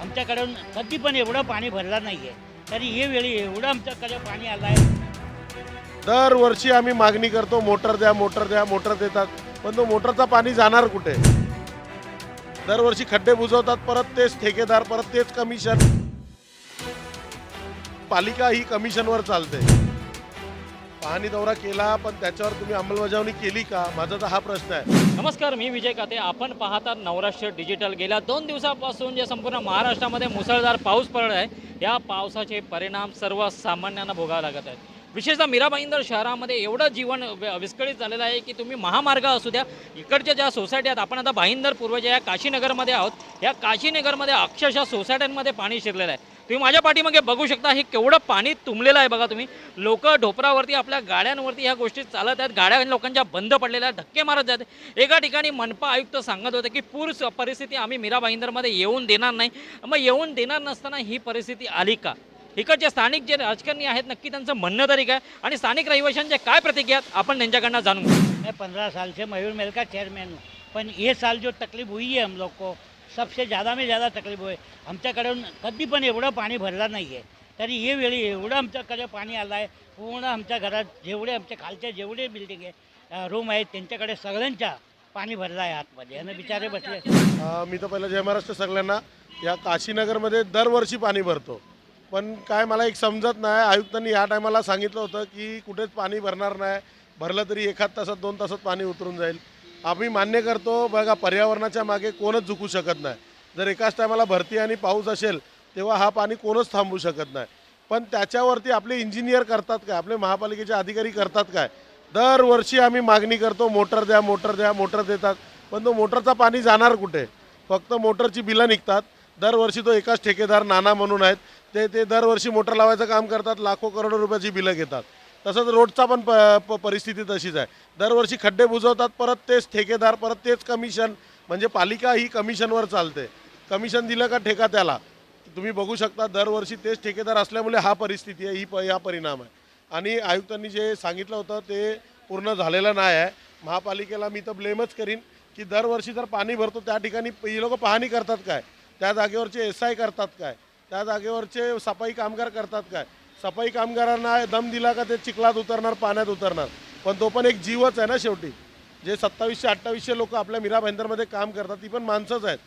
आमच्याकडून कधी पण एवढं पाणी भरलं नाही आहे तरी हे वेळी एवढं आमच्याकडे पाणी आलं आहे दरवर्षी आम्ही मागणी करतो मोटर द्या मोटर द्या मोटर देतात. पण तो मोटरचा पाणी जाणार कुठे? दरवर्षी खड्डे बुजवतात परत तेच ठेकेदार परत तेच कमिशन पालिका ही कमिशनवर चालते. पाहणी दौरा केला पण त्याच्यावर तुम्ही अंमलबजावणी केली का? माझा तर हा प्रश्न आहे. नमस्कार मी विजय काते. आपण पाहतात नवराष्ट्र डिजिटल गेल्या दोन दिवसापासून जे संपूर्ण महाराष्ट्रामध्ये मुसळधार पाऊस पडत आहे या पावसाचे परिणाम सर्वसामान्यांना भोगावे लागत आहेत. विशेषतः मीरा भाईंदर शहरामध्ये एवढं जीवन विस्कळीत झालेलं आहे की तुम्ही महामार्ग असू द्या इकडच्या ज्या सोसायटी आहेत आपण आता भाईंदर पूर्वच्या या काशीनगरमध्ये आहोत. या काशीनगरमध्ये अक्षरशः सोसायट्यांमध्ये पाणी शिरलेलं आहे. तुम्ही माझ्या पाठीमागे बघू शकता हे केवढं पाणी तुंबलेलं आहे बघा तुम्ही. लोक ढोपरावरती आपल्या गाड्यांवरती ह्या गोष्टी चालत आहेत. गाड्या लोकांच्या बंद पडलेल्या आहेत. धक्के मारत जातात एका ठिकाणी मनपा आयुक्त सांगत होते की पूर स- परिस्थिती आम्ही मीरा भाईंदरमध्ये येऊन देणार नाही. मग येऊन देणार नसताना ही परिस्थिती आली का? इकडचे स्थानिक जे राजकारणी आहेत नक्की त्यांचं म्हणणं तरी काय? आणि स्थानिक रहिवाशांचे काय प्रतिक्रिया आपण त्यांच्याकडनं जाणून घेऊ. मैं पंद्रह साल से मयूर महल का चेयरमैन हूँ। पण ये साल जो तकलीफ हुई है हम लोग को सबसे ज़्यादा में ज़्यादा तकलीफ हुई। आमच्याकडून कधी पण एवढं पाणी भरलं नाही आहे तरी हे वेळी एवढं आमच्याकडे पाणी आलं आहे पूर्ण आमच्या घरात जेवढे आमच्या खालचे जेवढे बिल्डिंग आहे रूम आहेत त्यांच्याकडे सगळ्यांच्या पाणी भरलं आहे आतमध्ये. आणि बिचारे बसले. अं, मी तर पहिलं जय महाराष्ट्र सगळ्यांना या काशीनगरमध्ये दरवर्षी पाणी भरतो. पण काय मला एक समजत नाही. आयुक्तांनी या टायमाला सांगितलं होतं की कुठेच पाणी भरणार नाही. भरलं तरी एखाद तासात दोन तासात पाणी उतरून जाईल. आम्ही मान्य करतो बघा पर्यावरणाच्या मागे कोणच झुकू शकत नाही. जर एकाच टायमाला भरती आणि पाऊस असेल तेव्हा हा पाणी कोणच थांबवू शकत नाही. पण त्याच्यावरती आपले इंजिनियर करतात काय? आपले महापालिकेचे अधिकारी करतात काय? दरवर्षी आम्ही मागणी करतो मोटर द्या मोटर द्या मोटर देतात. पण तो मोटरचा पाणी जाणार कुठे? फक्त मोटरची बिलं निघतात. दरवर्षी तो एकाच ठेकेदार नाना म्हणून आहेत. ते ते दरवर्षी मोटर लावायचं काम करतात लाखो करोडो रुपयाची बिलं घेतात. तसंच रोडचा पण प प- परिस्थिती तशीच आहे. दरवर्षी खड्डे बुजवतात परत तेच ठेकेदार परत तेच कमिशन. म्हणजे पालिका ही कमिशनवर चालते. कमिशन दिलं का ठेका त्याला? तुम्ही बघू शकता दरवर्षी तेच ठेकेदार असल्यामुळे हा परिस्थिती आहे ही प हा परिणाम आहे. आणि आयुक्तांनी जे सांगितलं होतं ते पूर्ण झालेलं नाही आहे. महापालिकेला मी तर ब्लेमच करीन की दरवर्षी जर पाणी भरतो त्या ठिकाणी ही लोक पाहणी करतात काय? त्या जागेवरचे एस आय करतात काय? त्या जागेवरचे सफाई कामगार करतात काय? सफाई कामगारांना दम दिला का ते चिखलात उतरणार पाण्यात उतरणार? पण तो पण एक जीवच आहे ना शेवटी. जे सत्तावीसशे अठ्ठावीसशे लोक आपल्या मीरा भाईंदरमध्ये काम करतात ती पण माणसंच आहेत.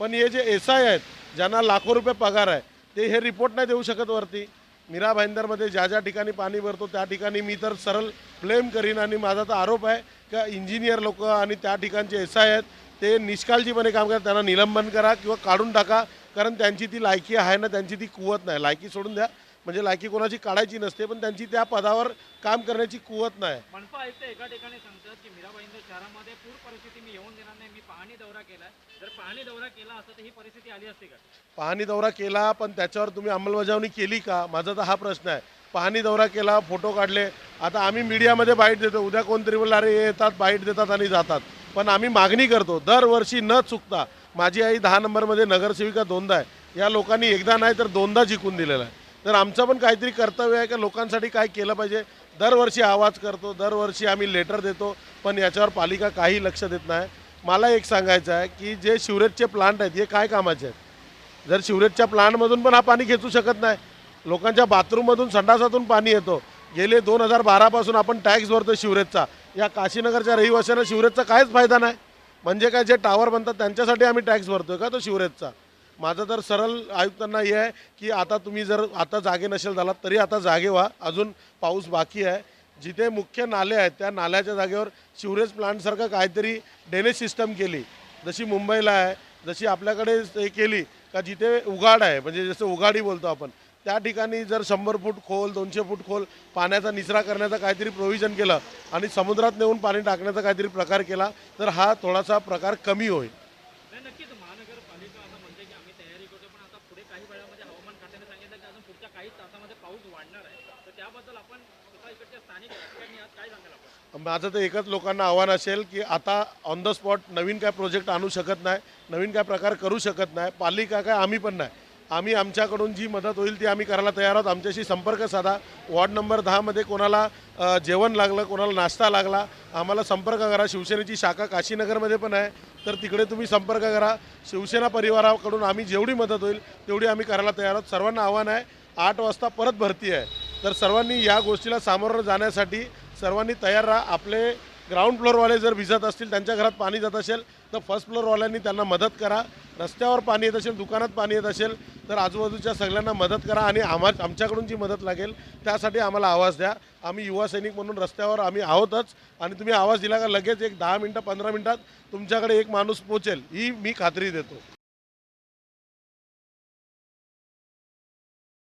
पण हे जे एस आय आहेत ज्यांना लाखो रुपये पगार आहे ते हे रिपोर्ट नाही देऊ शकत वरती. मीरा भाईंदरमध्ये ज्या ज्या ठिकाणी पाणी भरतो त्या ठिकाणी मी तर सरळ ब्लेम करीन आणि माझा तर आरोप आहे का इंजिनियर लोक आणि त्या ठिकाणचे एस आय आहेत ते निष्काळजीपणे काम करतात त्यांना निलंबन करा किंवा काढून टाका. कारण त्यांची ती लायकी आहे ना त्यांची ती कुवत नाही. लायकी सोडून द्या. म्हणजे लायकी कोणाची काढायची नसते पण त्यांची त्या पदावर काम करण्याची कुवत नाही. मनपा आयुक्त एका ठिकाणी सांगतात की मीरा भाईंदर शहरामध्ये पूर परिस्थिती मी येऊन देणार नाही. मी पाहणी दौरा केलाय. जर पाहणी दौरा केला असता तर ही परिस्थिती आली असती का? पाहणी दौरा केला पण त्याच्यावर तुम्ही अंमलबजावणी केली का? माझा तर हा प्रश्न आहे. पाहणी दौरा केला फोटो काढले. आता आम्ही मीडियामध्ये बाईट देतो. उद्या कोणतरी बोलला अरे येतात बाईट देतात आणि जातात. पण आम्ही मागणी करतो दरवर्षी न चुकता. माझी आई दहा नंबरमध्ये नगरसेविका दोनदा आहे. या लोकांनी एकदा नाही तर दोनदा जिंकून दिलेला आहे. तर आमचं पण काहीतरी कर्तव्य आहे का लोकांसाठी काय केलं पाहिजे. दरवर्षी आवाज करतो दरवर्षी आम्ही लेटर देतो पण याच्यावर पालिका काही लक्ष देत नाही. मला एक सांगायचं आहे की जे शिवरेजचे प्लांट आहेत हे काय कामाचे आहेत? जर शिवरेजच्या प्लांटमधून पण हा पाणी खेचू शकत नाही. लोकांच्या बाथरूममधून संडासातून पाणी येतो. गेले दोन हजार बारापासून आपण टॅक्स भरतो शिवरेजचा. या काशीनगरच्या रहिवाशांना शिवरेजचा काहीच फायदा नाही. म्हणजे काय जे टावर बनतात त्यांच्यासाठी आम्ही टॅक्स भरतोय का तो शिवरेजचा? माझं तर सरळ आयुक्तांना हे आहे की आता तुम्ही जर आता जागे नसेल झालात तरी आता जागे व्हा. अजून पाऊस बाकी आहे. जिथे मुख्य नाले आहेत त्या नाल्याच्या जागेवर शिवरेज प्लांटसारखं काहीतरी ड्रेनेज सिस्टम केली. जशी मुंबईला आहे जशी आपल्याकडे हे केली का जिथे उघाड आहे म्हणजे जसं उघाडी बोलतो आपण त्या ठिकाणी जर शंभर फूट खोल दोनशे फूट खोल पाण्याचा निचरा करण्याचा काहीतरी प्रोव्हिजन केलं आणि समुद्रात नेऊन पाणी टाकण्याचा काहीतरी प्रकार केला तर हा थोडासा प्रकार कमी होईल. माझं तर एकच लोकांना आव्हान असेल की आता ऑन द स्पॉट नवीन काय प्रोजेक्ट आणू शकत नाही नवीन काय प्रकार करू शकत नाही पालिका काय आम्ही पण नाही. आम्ही आमच्याकडून जी मदत होईल ती आम्ही करायला तयार आहोत. आमच्याशी संपर्क साधा. वॉर्ड नंबर दहामध्ये कोणाला जेवण लागलं कोणाला नाश्ता लागला आम्हाला संपर्क करा. शिवसेनेची शाखा काशीनगरमध्ये पण आहे. तर तिकडे तुम्ही संपर्क करा. शिवसेना परिवाराकडून आम्ही जेवढी मदत होईल तेवढी आम्ही करायला तयार आहोत. सर्वांना आव्हान आहे आठ वाजता परत भरती आहे. तर सर्वांनी या गोष्टीला सामोरं जाण्यासाठी सर्वांनी तयार राहा. आपले ग्राउंड फ्लोअरवाले जर भिजत असतील त्यांच्या घरात पाणी जात असेल तर फर्स्ट फ्लोअरवाल्यांनी त्यांना मदत करा. रस्त्यावर पाणी येत असेल दुकानात पाणी येत असेल तर आजूबाजूच्या सगळ्यांना मदत करा आणि आम्हा आमच्याकडून जी मदत लागेल त्यासाठी आम्हाला आवाज द्या. आम्ही युवा सैनिक म्हणून रस्त्यावर आम्ही आहोतच आणि तुम्ही आवाज दिला का लगेच एक दहा मिनटं पंधरा मिनटात तुमच्याकडे एक माणूस पोचेल ही मी खात्री देतो.